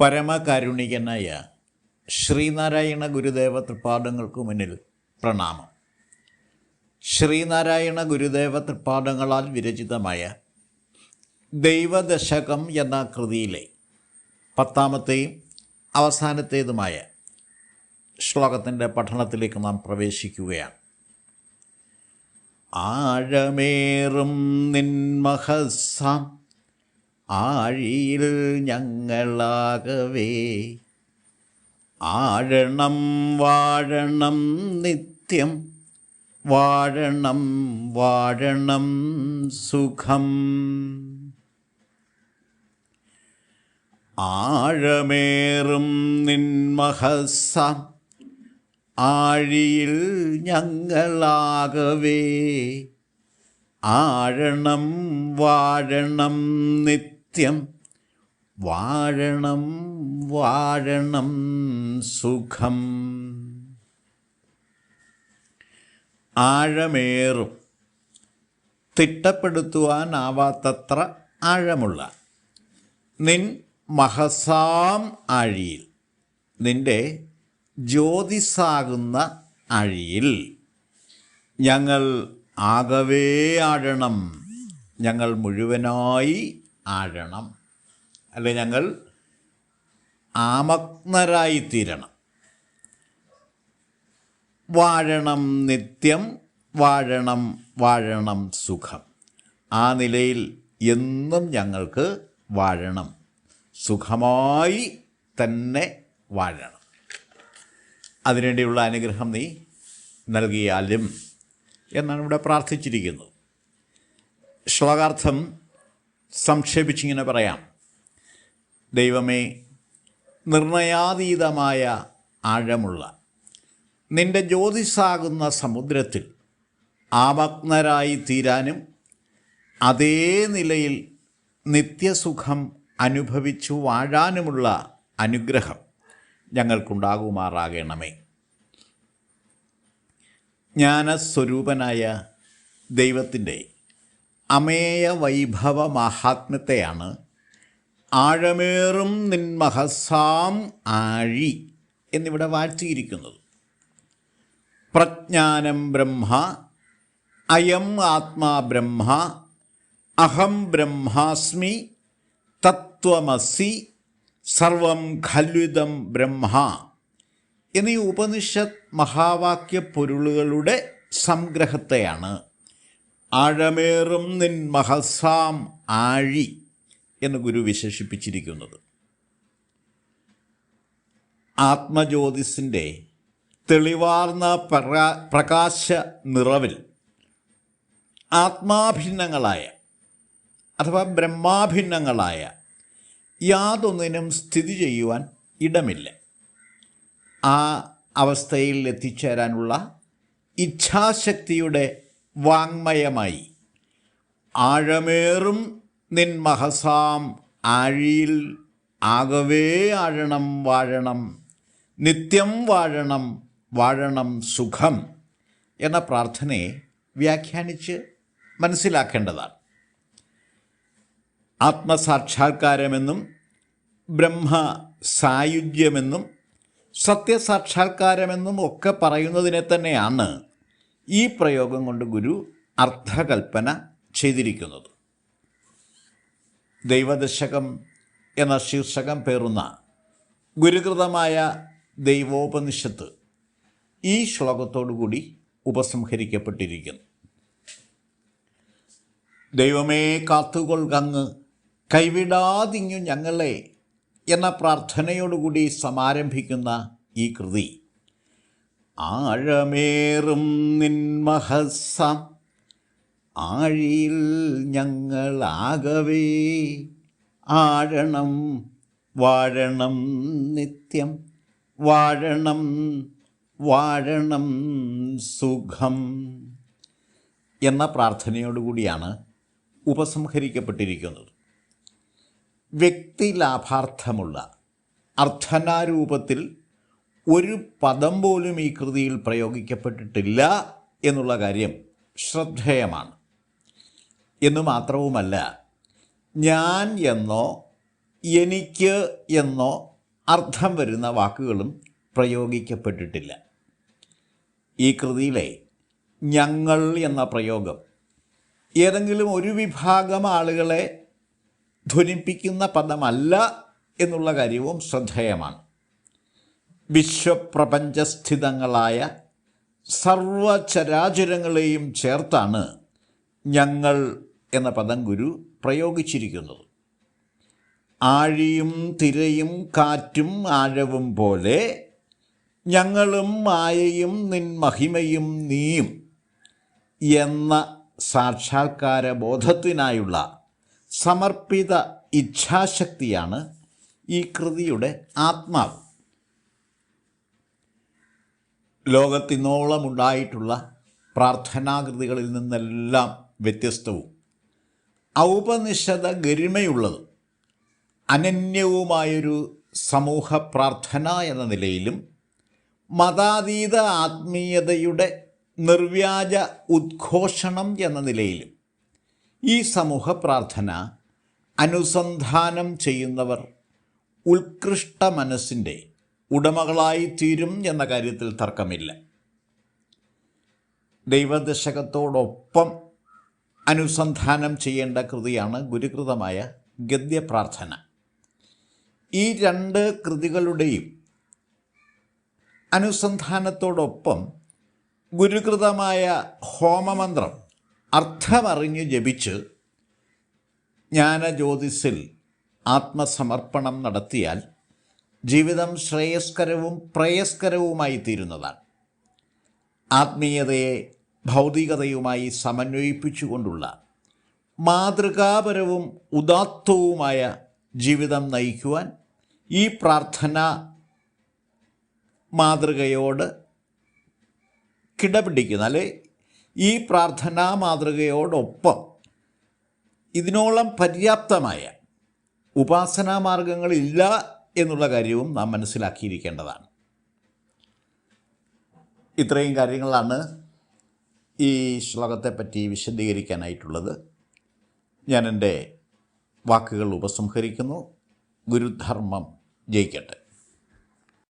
പരമകാരുണികനായ ശ്രീനാരായണ ഗുരുദേവ തൃപ്പാദങ്ങൾക്ക് മുന്നിൽ പ്രണാമം. ശ്രീനാരായണ ഗുരുദേവ തൃപ്പാദങ്ങളാൽ വിരചിതമായ ദൈവദശകം എന്ന കൃതിയിലെ പത്താമത്തെയും അവസാനത്തേതുമായ ശ്ലോകത്തിന്റെ പഠനത്തിലേക്ക് നാം പ്രവേശിക്കുകയാണ്. ആഴമേറും നിന്മഹസാം ആഴിയിൽ ഞങ്ങളാകവേ. ആഴണം വാഴണം നിത്യം. വാഴണം വാഴണം സുഖം. ആഴമേറും നിന്മഹസ ആഴിയിൽ ഞങ്ങളാകവേ. ആഴണം വാഴണം നിത്യം. വാഴണം വാഴണം സുഖം. ആഴമേറും തിട്ടപ്പെടുത്തുവാനാവാത്തത്ര ആഴമുള്ള നിൻ മഹസാം ആഴിയിൽ നിന്റെ ജ്യോതിസാകുന്ന ആഴിയിൽ ഞങ്ങൾ ആകവേ ആഴണം. ഞങ്ങൾ മുഴുവനായി ആഴണം. അല്ലെ ഞങ്ങൾ ആമഗ്നരായി തീരണം. വാഴണം നിത്യം വാഴണം വാഴണം സുഖം. ആ നിലയിൽ എന്നും ഞങ്ങൾക്ക് വാഴണം. സുഖമായി തന്നെ വാഴണം. അതിനുവേണ്ടിയുള്ള അനുഗ്രഹം നീ നൽകിയാലും എന്നാണ് ഇവിടെ പ്രാർത്ഥിച്ചിരിക്കുന്നത് ശ്ലോകാർത്ഥം സംക്ഷേപിച്ചിങ്ങനെ പറയാം. ദൈവമേ നിർണയാതീതമായ ആഴമുള്ള നിന്റെ ജ്യോതിസാകുന്ന സമുദ്രത്തിൽ ആമഗ്നരായി തീരാനും അതേ നിലയിൽ നിത്യസുഖം അനുഭവിച്ചു വാഴാനുമുള്ള അനുഗ്രഹം ഞങ്ങൾക്കുണ്ടാകുമാറാകണമേ. ജ്ഞാനസ്വരൂപനായ ദൈവത്തിന്റെ അമേയ വൈഭവ മഹാത്മ്യത്തെയാണ് ആഴമേറും നിന്മഹസാം ആഴി എന്നിവിടെ വാഴ്ത്തിയിരിക്കുന്നത്. പ്രജ്ഞാനം ബ്രഹ്മ അയം ആത്മാ ബ്രഹ്മ അഹം ബ്രഹ്മാസ്മി തത്വമസി സർവം ഖല്വിതം ബ്രഹ്മ എന്നീ ഉപനിഷത് മഹാവാക്യ പൊരുളുകളുടെ സംഗ്രഹത്തെയാണ്. ആഴമേറും നിൻ മഹസാം ആഴി എന്ന് ഗുരു വിശേഷിപ്പിച്ചിരിക്കുന്നത്. ആത്മജ്യോതിസിന്റെ തെളിവാർന്ന പ്രകാ പ്രകാശ നിറവിൽ ആത്മാഭിന്നങ്ങളായ അഥവാ ബ്രഹ്മാഭിന്നങ്ങളായ യാതൊന്നിനും സ്ഥിതി ചെയ്യുവാൻ ഇടമില്ല. ആ അവസ്ഥയിൽ എത്തിച്ചേരാനുള്ള ഇച്ഛാശക്തിയുടെ വാങ്മയമായി. ആഴമേറും നിൻ മഹസാം ആഴിയിൽ ആകവേ ആഴണം വാഴണം നിത്യം വാഴണം വാഴണം സുഖം എന്ന പ്രാർത്ഥനയെ വ്യാഖ്യാനിച്ച് മനസ്സിലാക്കേണ്ടതാണ്. ആത്മസാക്ഷാത്കാരമെന്നും ബ്രഹ്മ സായുജ്യമെന്നും സത്യസാക്ഷാത്കാരമെന്നും ഒക്കെ പറയുന്നതിനെ തന്നെയാണ് ഈ പ്രയോഗം കൊണ്ട് ഗുരു അർത്ഥകൽപ്പന ചെയ്തിരിക്കുന്നത്. ദൈവദശകം എന്ന ശീർഷകം പേറുന്ന ഗുരുകൃതമായ ദൈവോപനിഷത്ത് ഈ ശ്ലോകത്തോടുകൂടി ഉപസംഹരിക്കപ്പെട്ടിരിക്കുന്നു. ദൈവമേ കാത്തുകൊൾകങ്ങ് കൈവിടാതിങ്ങു ഞങ്ങളെ എന്ന പ്രാർത്ഥനയോടുകൂടി സമാരംഭിക്കുന്ന ഈ കൃതി ആഴമേറും നിന്മഹസ ആഴിയിൽ ഞങ്ങളാകവേ. ആഴണം വാഴണം നിത്യം. വാഴണം വാഴണം സുഖം. എന്ന പ്രാർത്ഥനയോടുകൂടിയാണ് ഉപസംഹരിക്കപ്പെട്ടിരിക്കുന്നത്. വ്യക്തി ലാഭാർത്ഥമുള്ള അർത്ഥനാരൂപത്തിൽ ഒരു പദം പോലും ഈ കൃതിയിൽ പ്രയോഗിക്കപ്പെട്ടിട്ടില്ല എന്നുള്ള കാര്യം ശ്രദ്ധേയമാണ്. എന്നു മാത്രവുമല്ല ഞാൻ എന്നോ എനിക്ക് എന്നോ അർത്ഥം വരുന്ന വാക്കുകളും പ്രയോഗിക്കപ്പെട്ടിട്ടില്ല. ഈ കൃതിയിലെ ഞങ്ങൾ എന്ന പ്രയോഗം ഏതെങ്കിലും ഒരു വിഭാഗം ആളുകളെ ധ്വനിപ്പിക്കുന്ന പദമല്ല എന്നുള്ള കാര്യവും ശ്രദ്ധേയമാണ്. വിശ്വപ്രപഞ്ചസ്ഥിതങ്ങളായ സർവചരാചരങ്ങളെയും ചേർത്താണ് ഞങ്ങൾ എന്ന പദം ഗുരു പ്രയോഗിച്ചിരിക്കുന്നത്. ആഴിയും തിരയും കാറ്റും ആഴവും പോലെ ഞങ്ങളും മായയും നിൻ മഹിമയും നീയും എന്ന സാക്ഷാത്കാര ബോധത്തിനായുള്ള സമർപ്പിത ഇച്ഛാശക്തിയാണ് ഈ കൃതിയുടെ ആത്മാവ്. ലോകത്തിനോളമുണ്ടായിട്ടുള്ള പ്രാർത്ഥനാകൃതികളിൽ നിന്നെല്ലാം വ്യത്യസ്തവും. ഔപനിഷത ഗരിമയുള്ളതും അനന്യവുമായൊരു സമൂഹ പ്രാർത്ഥന എന്ന നിലയിലും മതാതീത ആത്മീയതയുടെ നിർവ്യാജ ഉദ്ഘോഷണം എന്ന നിലയിലും ഈ സമൂഹ പ്രാർത്ഥന അനുസന്ധാനം ചെയ്യുന്നവർ ഉത്കൃഷ്ട മനസ്സിന്റെ ഉടമകളായി തീരും എന്ന കാര്യത്തിൽ തർക്കമില്ല. ദൈവദശകത്തോടൊപ്പം അനുസന്ധാനം ചെയ്യേണ്ട കൃതിയാണ് ഗുരുകൃതമായ ഗദ്യപ്രാർത്ഥന. ഈ രണ്ട് കൃതികളുടെയും അനുസന്ധാനത്തോടൊപ്പം ഗുരുകൃതമായ ഹോമമന്ത്രം അർത്ഥമറിഞ്ഞ് ജപിച്ച് ജ്ഞാനജ്യോതിസിൽ ആത്മസമർപ്പണം നടത്തിയാൽ ജീവിതം ശ്രേയസ്കരവും പ്രയസ്കരവുമായി തീരുന്നതാണ്. ആത്മീയതയെ ഭൗതികതയുമായി സമന്വയിപ്പിച്ചുകൊണ്ടുള്ള മാതൃകാപരവും ഉദാത്തവുമായ ജീവിതം നയിക്കുവാൻ ഈ പ്രാർത്ഥന മാതൃകയോട് കിടപിടിക്കുന്ന അല്ലെ ഈ പ്രാർത്ഥനാ മാതൃകയോടൊപ്പം ഇതിനോളം പര്യാപ്തമായ ഉപാസനാ മാർഗങ്ങളില്ല എന്നുള്ള കാര്യവും നാം മനസ്സിലാക്കിയിരിക്കേണ്ടതാണ്. ഇത്രയും കാര്യങ്ങളാണ് ഈ ശ്ലോകത്തെപ്പറ്റി വിശദീകരിക്കാനായിട്ടുള്ളത്. ഞാൻ എന്റെ വാക്കുകൾ ഉപസംഹരിക്കുന്നു. ഗുരുധർമ്മം ജയിക്കട്ടെ.